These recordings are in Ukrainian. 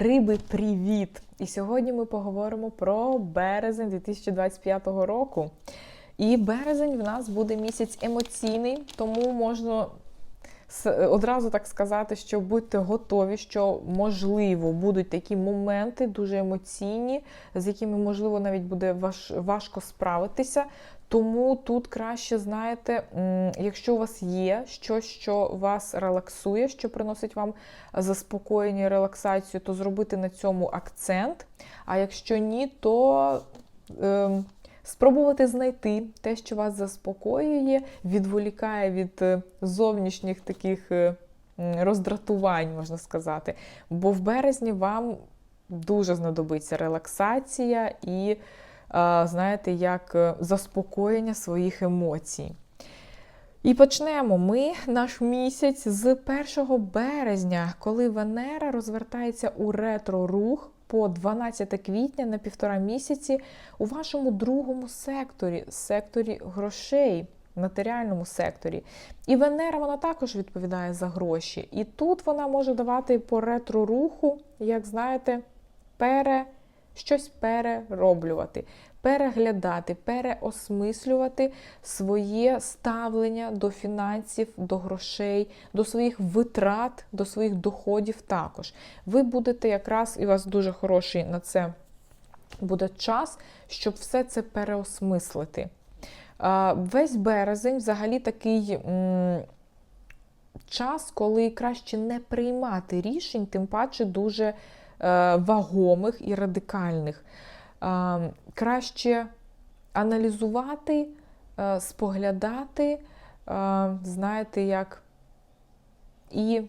Риби, привіт! І сьогодні ми поговоримо про березень 2025 року. І березень в нас буде місяць емоційний, тому можна одразу так сказати, що будьте готові, що можливо будуть такі моменти дуже емоційні, з якими можливо навіть буде важко справитися. Тому тут краще знаєте, якщо у вас є щось, що вас релаксує, що приносить вам заспокоєння і релаксацію, то зробити на цьому акцент. А якщо ні, то ем, спробувати знайти те, що вас заспокоює, відволікає від е, зовнішніх таких е, роздратувань, можна сказати. Бо в березні вам дуже знадобиться релаксація і, е, знаєте, як е, заспокоєння своїх емоцій. І почнемо ми наш місяць з 1 березня, коли Венера розвертається у ретро-рух по 12 квітня на півтора місяці у вашому другому секторі, секторі грошей, матеріальному секторі. І Венера вона також відповідає за гроші. І тут вона може давати по ретро-руху, як знаєте, пере, щось перероблювати переглядати, переосмислювати своє ставлення до фінансів, до грошей, до своїх витрат, до своїх доходів також. Ви будете якраз, і у вас дуже хороший на це буде час, щоб все це переосмислити. Весь березень взагалі такий. Час, коли краще не приймати рішень, тим паче дуже вагомих і радикальних. Е, краще аналізувати, е, споглядати, е, знаєте, як і,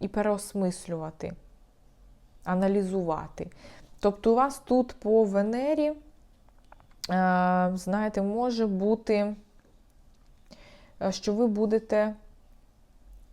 і переосмислювати, аналізувати. Тобто, у вас тут по Венері, е, знаєте, може бути, е, що ви будете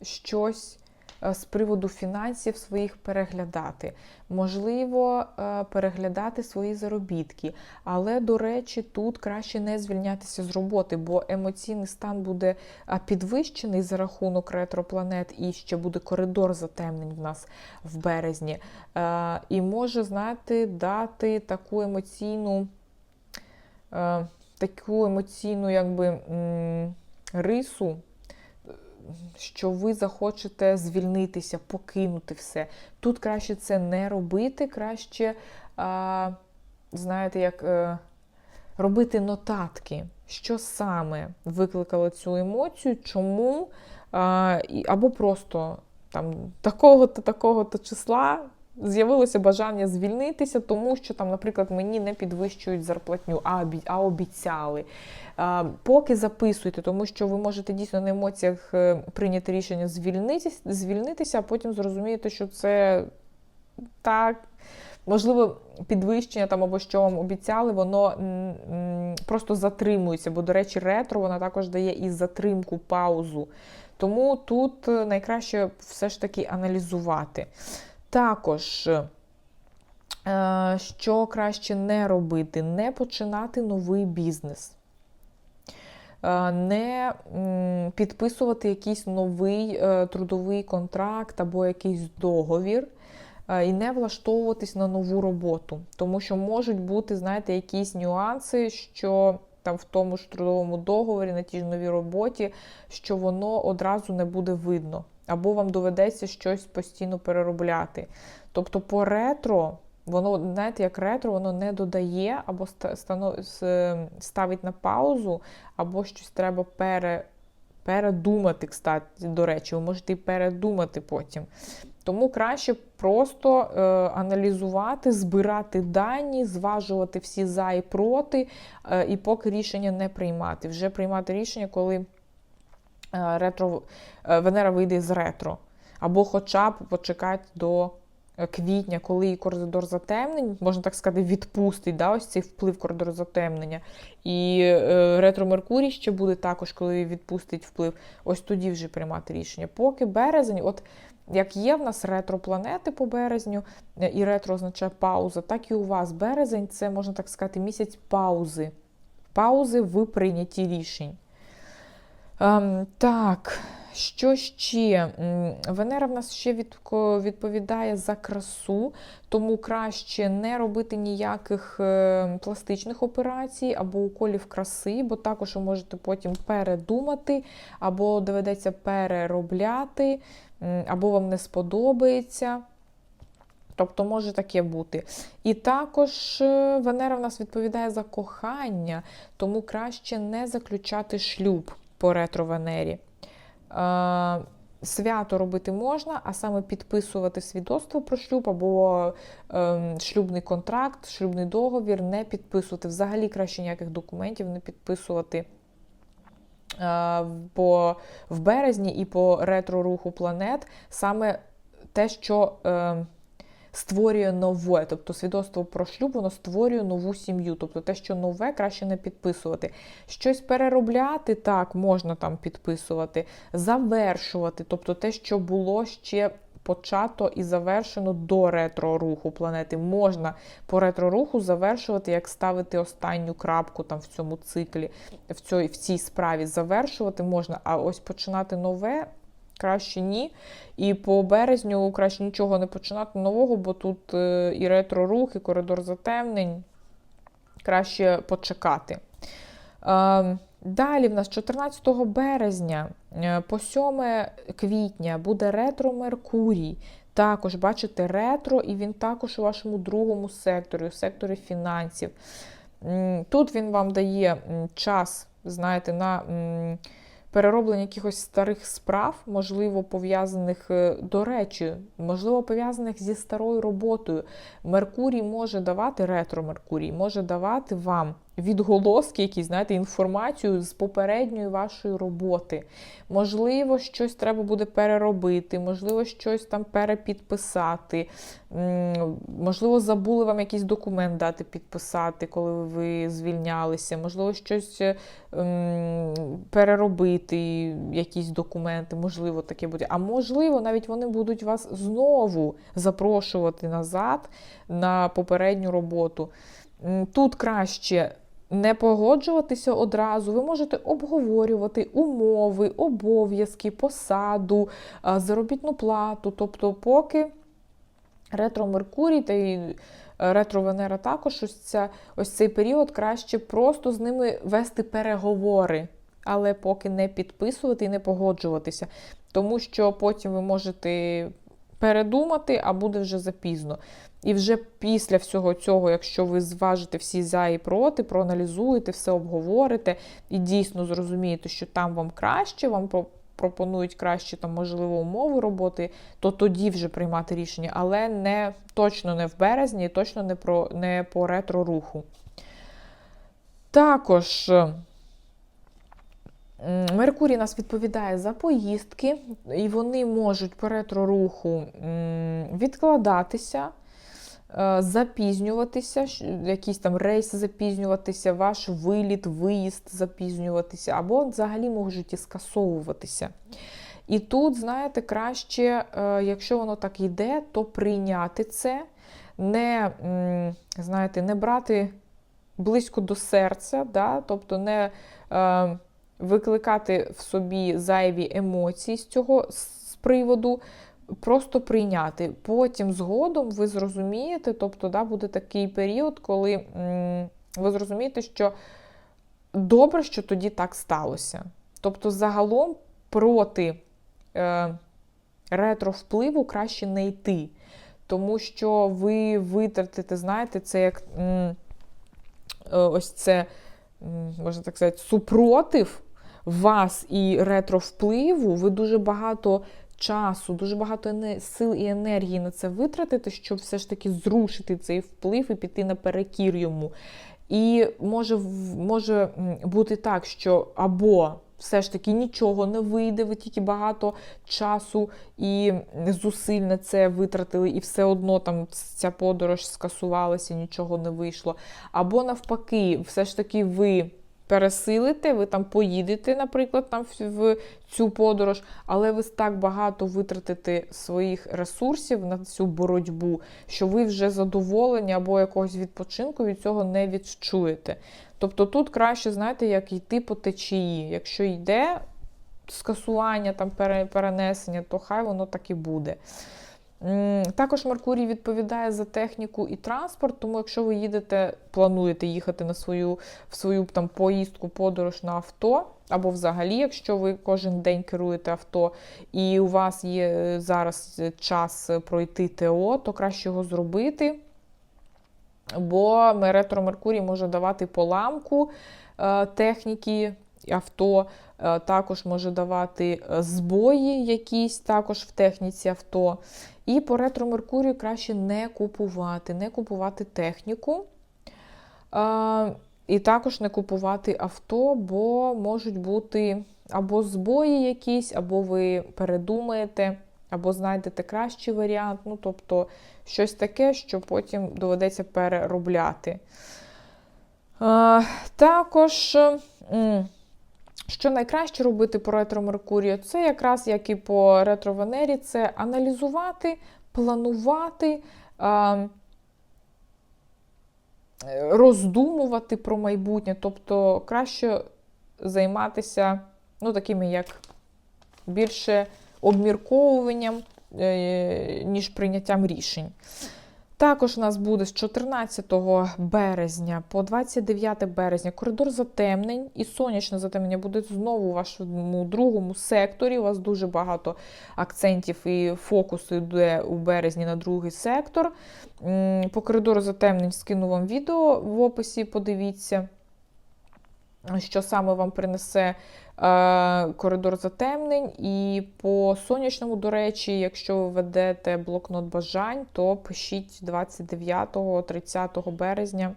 щось е, з приводу фінансів своїх переглядати. Можливо, е, переглядати свої заробітки. Але, до речі, тут краще не звільнятися з роботи, бо емоційний стан буде е, підвищений за рахунок ретропланет і ще буде коридор затемнень в нас в березні. Е, І може, знаєте, дати таку емоційну, е, таку емоційну, якби. Рису, що ви захочете звільнитися, покинути все. Тут краще це не робити, краще, а, знаєте, як е, робити нотатки, що саме викликало цю емоцію, чому, а, або просто там такого-то, такого-то числа. З'явилося бажання звільнитися, тому що там, наприклад, мені не підвищують зарплатню, а обіцяли. Поки записуйте, тому що ви можете дійсно на емоціях е, прийняти рішення звільнитися, звільнитися, а потім зрозумієте, що це так. Можливо, підвищення там або що вам обіцяли, воно просто затримується. Бо, до речі, ретро вона також дає і затримку, паузу. Тому тут е, найкраще все ж таки аналізувати. Також, е, що краще не робити, не починати новий бізнес. Е, Не підписувати якийсь новий е, трудовий контракт або якийсь договір, і не влаштовуватись на нову роботу. Тому що можуть бути, знаєте, якісь нюанси, що там в тому ж трудовому договорі, на тій ж новій роботі, що воно одразу не буде видно. Або вам доведеться щось постійно переробляти. Тобто по ретро, воно, знаєте, як ретро, воно не додає, або ставить на паузу, або щось треба пере, передумати, кстати, до речі, ви можете і передумати потім. Тому краще просто е, аналізувати, збирати дані, зважувати всі за і проти, е, і поки рішення не приймати. Вже приймати рішення, коли ретро, е, Венера вийде з ретро. Або хоча б почекати до е, квітня, коли коридор затемнень, можна так сказати, відпустить да, ось цей вплив коридору затемнення. І е, ретро Меркурій ще буде також, коли відпустить вплив. Ось тоді вже приймати рішення. Поки березень, от як є в нас ретропланети по березню, е, і ретро означає пауза, так і у вас березень це, можна так сказати, місяць паузи. Паузи в прийнятті рішень. Ем, так, Що ще? Венера в нас ще відповідає за красу, тому краще не робити ніяких е, пластичних операцій або уколів краси, бо також ви можете потім передумати, або доведеться переробляти, або вам не сподобається. Тобто може таке бути. І також е, Венера в нас відповідає за кохання, тому краще не заключати шлюб по ретро-Венері. Е, Свято робити можна, а саме підписувати свідоцтво про шлюб або е, шлюбний контракт, шлюбний договір не підписувати. Взагалі краще ніяких документів не підписувати е, по, в березні і по ретро-руху планет. Саме те, що. Е, створює нове, тобто свідоцтво про шлюб, воно створює нову сім'ю. Тобто те, що нове, краще не підписувати. Щось переробляти, так, можна там підписувати, завершувати, тобто те, що було ще. Почато і завершено до ретро-руху планети. Можна по ретро-руху завершувати, як ставити останню крапку там в цьому циклі, в цій, в цій справі. Завершувати можна, а ось починати нове краще ні. І по березню краще нічого не починати нового, бо тут е, і ретро-рух, і коридор затемнень. Краще почекати. Е, далі в нас 14 березня е, по 7 квітня буде ретро Меркурій. Також, бачите, ретро, і він також у вашому другому секторі, у секторі фінансів. Тут він вам дає час, знаєте, на перероблення якихось старих справ, можливо, пов'язаних, е, до речі, можливо, пов'язаних зі старою роботою. Меркурій може давати ретро Меркурій, може давати вам відголоски, якісь, знаєте, інформацію з попередньої вашої роботи. Можливо, щось треба буде переробити, можливо, щось там перепідписати. Можливо, забули вам якийсь документ дати підписати, коли ви звільнялися, можливо, щось переробити, якісь документи, можливо, таке буде. А можливо, навіть вони будуть вас знову запрошувати назад на попередню роботу. Тут краще не погоджуватися одразу, ви можете обговорювати умови, обов'язки, посаду, заробітну плату. Тобто, поки ретро Меркурій та й е, ретро Венера також ось, ця, ось цей період краще просто з ними вести переговори. Але поки не підписувати і не погоджуватися, тому що потім ви можете передумати, а буде вже запізно. І вже після всього цього, якщо ви зважите всі за і проти, проаналізуєте, все обговорите і дійсно зрозумієте, що там вам краще, вам пропонують кращі там, можливо, умови роботи, то тоді вже приймати рішення, але не точно не в березні, точно не, про, не по ретро-руху. Також. Меркурій нас відповідає за поїздки, і вони можуть по ретро-руху відкладатися. Е, запізнюватися, якийсь там рейс запізнюватися, ваш виліт, виїзд запізнюватися, або взагалі можуть і скасовуватися. І тут, знаєте, краще, е, якщо воно так йде, то прийняти це, не знаєте, не брати близько до серця, да? тобто не е, викликати в собі зайві емоції з цього з приводу просто прийняти. Потім згодом ви зрозумієте, тобто да, буде такий період, коли м, ви зрозумієте, що добре, що тоді так сталося. Тобто, загалом проти е, ретро-впливу краще не йти. Тому що ви витратите, знаєте, це як м, е, ось це, можна так сказати, супротив вас і ретро-впливу, ви дуже багато часу, дуже багато сил і енергії на це витратити, щоб все ж таки зрушити цей вплив і піти наперекір йому. І може, може бути так, що або все ж таки нічого не вийде, ви тільки багато часу і зусиль на це витратили, і все одно там ця подорож скасувалася, нічого не вийшло. Або навпаки, все ж таки ви пересилите, ви там поїдете, наприклад, там в цю подорож, але ви так багато витратите своїх ресурсів на цю боротьбу, що ви вже задоволені або якогось відпочинку від цього не відчуєте. Тобто тут краще, знаєте, як йти по течії. Якщо йде, скасування, там, перенесення, то хай воно так і буде. Також Меркурій відповідає за техніку і транспорт, тому якщо ви їдете, плануєте їхати на свою, в свою там, поїздку, подорож на авто, або взагалі, якщо ви кожен день керуєте авто, і у вас є е, зараз час пройти ТО, то краще його зробити. Бо ретро Меркурій може давати поламку е, техніки авто, е, також може давати е, збої якісь також в техніці авто. І по ретро Меркурію краще не купувати, не купувати техніку. І також не купувати авто, бо можуть бути або збої якісь, або ви передумаєте, або знайдете кращий варіант. Ну, тобто щось таке, що потім доведеться переробляти. Також, що найкраще робити по ретро Меркурію, це якраз як і по ретро Венері, це аналізувати, планувати, роздумувати про майбутнє. Тобто краще займатися ну, такими як більше обмірковуванням, е, ніж прийняттям рішень. Також у нас буде з 14 березня по 29 березня коридор затемнень і сонячне затемнення буде знову у вашому другому секторі. У вас дуже багато акцентів і фокусу йде у березні на другий сектор. По коридору затемнень скину вам відео в описі, подивіться, що саме вам принесе коридор затемнень. І по сонячному, до речі, якщо ви ведете блокнот бажань, то пишіть 29-30 березня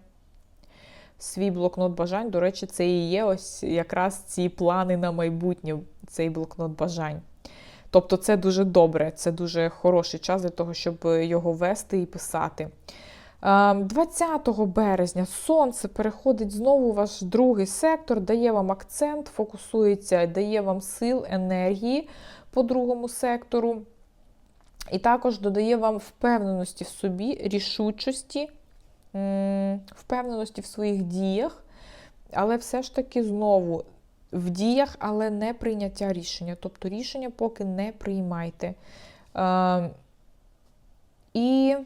свій блокнот бажань. До речі, це і є ось якраз ці плани на майбутнє, цей блокнот бажань. Тобто це дуже добре, це дуже хороший час для того, щоб його вести і писати. Е, 20 березня сонце переходить знову у ваш другий сектор, дає вам акцент, фокусується, дає вам сил, енергії по другому сектору. І також додає вам впевненості в собі, рішучості, впевненості в своїх діях, але все ж таки знову в діях, але не прийняття рішення. Тобто рішення поки не приймайте. Е, І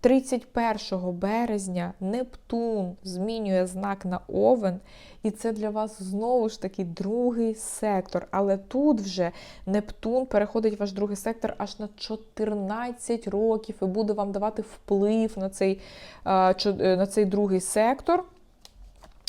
31 березня Нептун змінює знак на Овен, і це для вас знову ж таки другий сектор. Але тут вже Нептун переходить ваш другий сектор аж на 14 років і буде вам давати вплив на цей, чо- е, на цей другий сектор.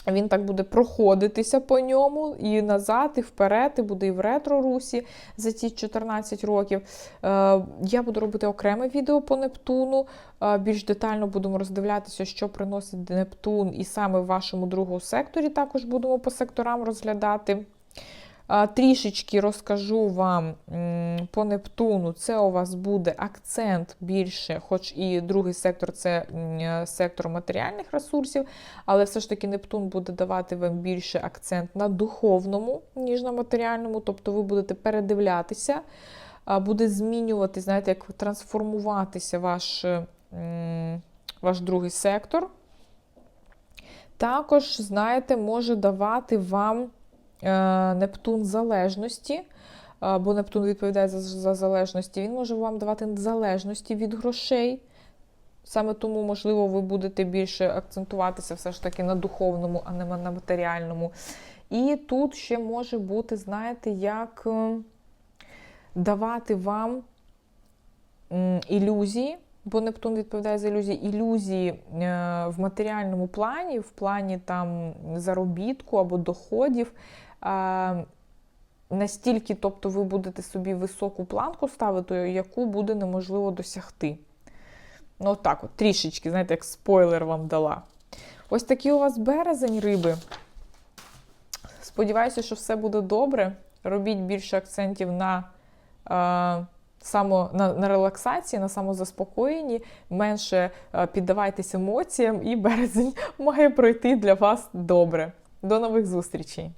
Він так буде проходитися по ньому і назад, і вперед, і буде і в ретро-русі за ці 14 років. Е, Я буду робити окреме відео по Нептуну. Е, Більш детально будемо роздивлятися, що приносить Нептун, і саме в вашому другому секторі також будемо по секторам розглядати. Трішечки розкажу вам по Нептуну. Це у вас буде акцент більше, хоч і другий сектор це сектор матеріальних ресурсів, але все ж таки Нептун буде давати вам більше акцент на духовному, ніж на матеріальному. Тобто ви будете передивлятися, буде змінювати, знаєте, як трансформуватися ваш, ваш другий сектор. Також, знаєте, може давати вам Нептун залежності, е, бо Нептун відповідає за, за залежності. Він може вам давати залежності від грошей. Саме тому, можливо, ви будете більше акцентуватися все ж таки на духовному, а не на матеріальному. І тут ще може бути, знаєте, як е, давати вам ілюзії, бо Нептун відповідає за ілюзії, ілюзії е, в матеріальному плані, в плані там заробітку або доходів. Настільки, тобто, ви будете собі високу планку ставити, яку буде неможливо досягти. Ну, отак от, трішечки, знаєте, як спойлер вам дала. Ось такий у вас березень риби. Сподіваюся, що все буде добре. Робіть більше акцентів на, е, само, на, на релаксації, на самозаспокоєнні, менше е, піддавайтесь емоціям, і березень має пройти для вас добре. До нових зустрічей!